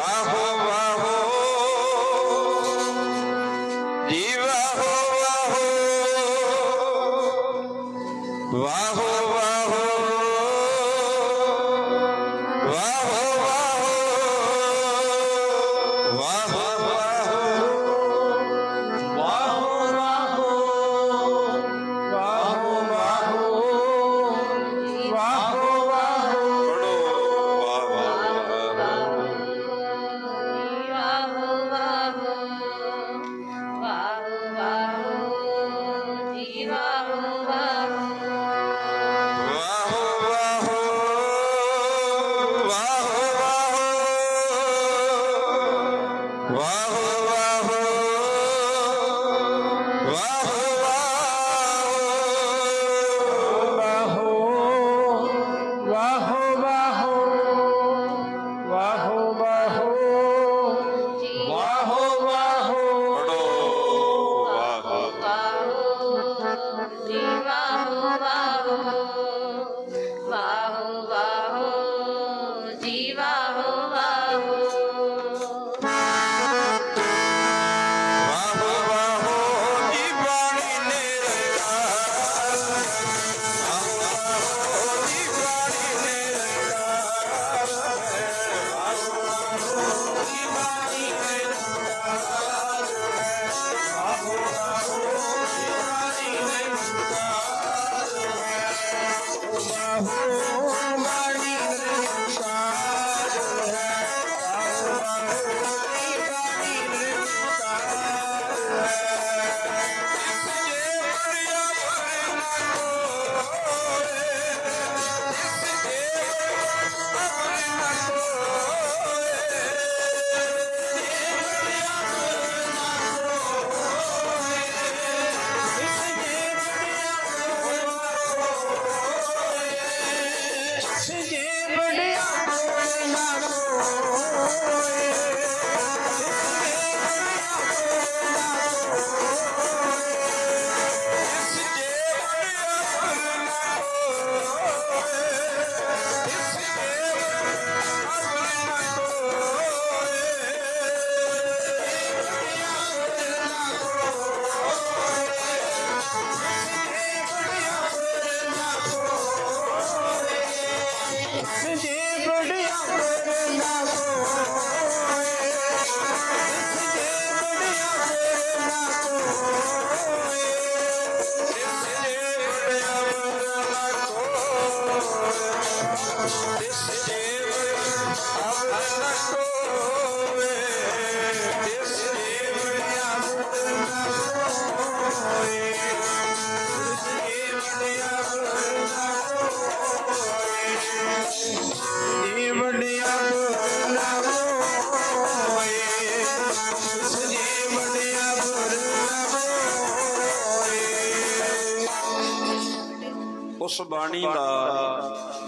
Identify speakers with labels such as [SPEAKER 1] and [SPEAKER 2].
[SPEAKER 1] વાહો વાહો
[SPEAKER 2] દીવા હો વાહો
[SPEAKER 1] વાહો Uau! Yeah. ਉਸ ਬਾਣੀ ਦਾ